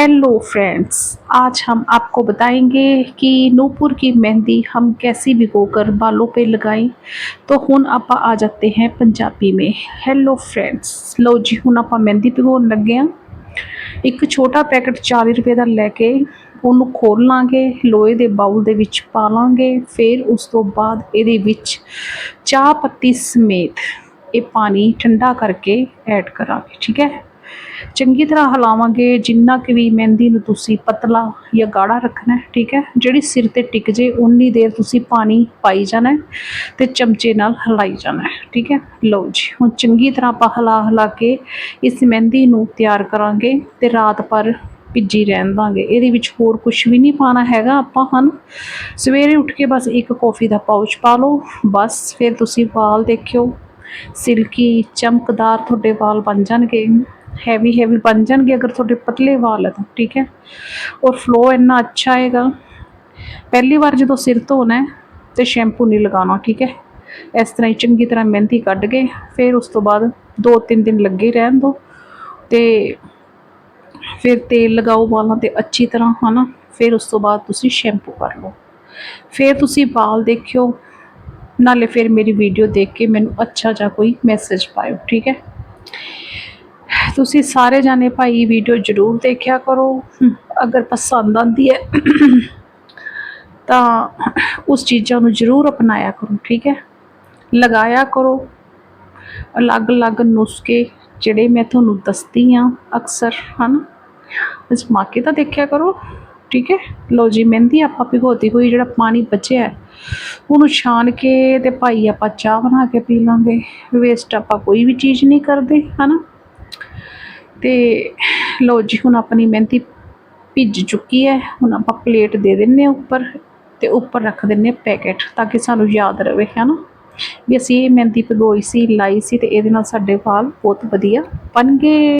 Hello friends आज हम आपको बताएंगे कि नूपुर की मेहंदी हम कैसी भिगोकर बालों पे लगाएं। तो ਹੁਣ ਆਪਾਂ ਆ ਜਾਂਦੇ ਹਾਂ ਪੰਜਾਬੀ ਮੇ ਹੈਲੋ ਫਰੈਂਡਸ ਲੋ ਜੀ ਹੁਣ ਆਪਾਂ ਮਹਿੰਦੀ ਭਿਗੋਣ ਲੱਗੇ ਆ ਇੱਕ ਛੋਟਾ ਪੈਕਟ 40 ਰੁਪਏ ਦਾ ਲੈ ਕੇ ਉਹਨੂੰ ਖੋਲ ਲਾਂਗੇ ਲੋਹੇ ਦੇ ਬਾਉਲ ਦੇ ਵਿੱਚ ਪਾ ਲਾਂਗੇ ਫਿਰ ਉਸ ਤੋਂ ਬਾਅਦ ਇਹਦੇ ਵਿੱਚ ਚਾਹ ਪੱਤੀ ਸਮੇਤ ਇਹ ਪਾਣੀ ਠੰਡਾ ਕਰਕੇ ਐਡ ਕਰਾਂਗੇ ਠੀਕ ਹੈ ਚੰਗੀ ਤਰ੍ਹਾਂ ਹਿਲਾਵਾਂਗੇ, ਜਿੰਨਾ ਕਿ ਵੀ ਮਹਿੰਦੀ ਨੂੰ ਤੁਸੀਂ ਪਤਲਾ ਜਾਂ ਗਾੜਾ ਰੱਖਣਾ ਠੀਕ ਹੈ? ਜਿਹੜੀ ਸਿਰ ਤੇ ਟਿਕ ਜੇ ਉਨੀ ਦੇਰ ਤੁਸੀਂ ਪਾਣੀ ਪਾਈ ਜਾਣਾ ਹੈ ਤੇ ਚਮਚੇ ਨਾਲ ਹਿਲਾਈ ਜਾਣਾ ਠੀਕ ਹੈ? ਲਓ ਜੀ, ਹੁਣ ਚੰਗੀ ਤਰ੍ਹਾਂ ਆਪਾਂ ਹਿਲਾ ਹਿਲਾ ਕੇ ਇਸ ਮਹਿੰਦੀ ਨੂੰ ਤਿਆਰ ਕਰਾਂਗੇ ਤੇ ਰਾਤ ਭਰ ਭਿੱਜੀ ਰਹਿਣ ਦਾਂਗੇ। ਇਹਦੇ ਵਿੱਚ ਹੋਰ ਕੁਝ ਵੀ ਨਹੀਂ ਪਾਣਾ ਹੈਗਾ ਆਪਾਂ, ਹਨ? ਸਵੇਰੇ ਉੱਠ ਕੇ ਬਸ ਇੱਕ ਕੌਫੀ ਦਾ ਪਾਊਚ ਪਾ ਲਓ, ਬਸ ਫਿਰ ਤੁਸੀਂ ਵਾਲ ਦੇਖਿਓ, ਸਿਲਕੀ ਚਮਕਦਾਰ ਤੁਹਾਡੇ ਵਾਲ ਬਣ ਜਾਣਗੇ। ਹੈਵੀ ਹੈਵੀ ਬਣ ਜਾਣਗੇ ਅਗਰ ਤੁਹਾਡੇ ਪਤਲੇ ਵਾਲ ਹੈ ਤਾਂ, ਠੀਕ ਹੈ? ਔਰ ਫਲੋ ਇੰਨਾ ਅੱਛਾ ਆਏਗਾ। ਪਹਿਲੀ ਵਾਰ ਜਦੋਂ ਸਿਰ ਧੋਣਾ ਹੈ ਤੇ ਸ਼ੈਂਪੂ ਨਹੀਂ ਲਗਾਉਣਾ, ਠੀਕ ਹੈ? ਇਸ ਤਰ੍ਹਾਂ ਹੀ ਚੰਗੀ ਤਰ੍ਹਾਂ ਮਹਿੰਦੀ ਕੱਢ ਕੇ ਫਿਰ ਉਸ ਤੋਂ ਬਾਅਦ 2-3 ਦਿਨ ਲੱਗੇ ਰਹਿਣ ਦਿਓ ਤੇ ਫਿਰ ਤੇਲ ਲਗਾਓ ਵਾਲਾਂ ਤੇ ਅੱਛੀ ਤਰ੍ਹਾਂ, ਹਨਾ? ਫਿਰ ਉਸ ਤੋਂ ਬਾਅਦ ਤੁਸੀਂ ਸ਼ੈਂਪੂ ਕਰ ਲਓ। ਫਿਰ ਤੁਸੀਂ ਵਾਲ ਦੇਖਿਓ, ਨਾਲੇ ਫਿਰ ਮੇਰੀ ਵੀਡੀਓ ਦੇਖ ਕੇ ਮੈਨੂੰ ਅੱਛਾ ਜਿਹਾ ਕੋਈ ਮੈਸੇਜ ਪਾਇਓ, ਠੀਕ ਹੈ? ਤੁਸੀਂ ਸਾਰੇ ਜਾਣੇ ਭਾਈ ਵੀਡੀਓ ਜ਼ਰੂਰ ਦੇਖਿਆ ਕਰੋ। ਅਗਰ ਪਸੰਦ ਆਂਦੀ ਹੈ ਤਾਂ ਉਸ ਚੀਜ਼ਾਂ ਨੂੰ ਜ਼ਰੂਰ ਅਪਣਾਇਆ ਕਰੋ ਠੀਕ ਹੈ? ਲਗਾਇਆ ਕਰੋ। ਅਲੱਗ-ਅਲੱਗ ਨੁਸਖੇ ਜਿਹੜੇ ਮੈਂ ਤੁਹਾਨੂੰ ਦੱਸਦੀ ਆ ਅਕਸਰ ਹਨ? ਅਜ਼ਮਾ ਕੇ ਤਾਂ ਦੇਖਿਆ ਕਰੋ ਠੀਕ ਹੈ? ਲੋ ਜੀ ਮਹਿੰਦੀ ਆਪਾਂ ਭਿਗੋਤੀ ਹੋਈ ਜਿਹੜਾ ਪਾਣੀ ਬਚਿਆ ਉਹਨੂੰ ਛਾਣ ਕੇ ਤੇ ਭਾਈ ਆਪਾਂ ਚਾਹ ਬਣਾ ਕੇ ਪੀ ਲਾਂਗੇ। ਵੇਸਟ ਆਪਾਂ ਕੋਈ ਵੀ ਚੀਜ਼ ਨਹੀਂ ਕਰਦੇ ਹਨਾ? ਤੇ ਲਓ ਜੀ, ਹੁਣ ਆਪਣੀ ਮਹਿੰਦੀ ਭਿੱਜ ਚੁੱਕੀ ਹੈ। ਹੁਣ ਆਪਾਂ ਪਲੇਟ ਦੇ ਦਿੰਨੇ ਆ ਉੱਪਰ ਤੇ ਉੱਪਰ ਰੱਖ ਦਿੰਨੇ ਆ ਪੈਕੇਟ ਤਾਂ ਕਿ ਸਾਨੂੰ ਯਾਦ ਰਵੇ ਨਾ ਵੀ ਅਸੀਂ ਇਹ ਮਹਿੰਦੀ ਭਿਗੋਈ ਸੀ, ਲਾਈ ਸੀ ਤੇ ਇਹਦੇ ਨਾਲ ਸਾਡੇ ਵਾਲ ਬਹੁਤ ਵਧੀਆ ਬਣ ਗਏ।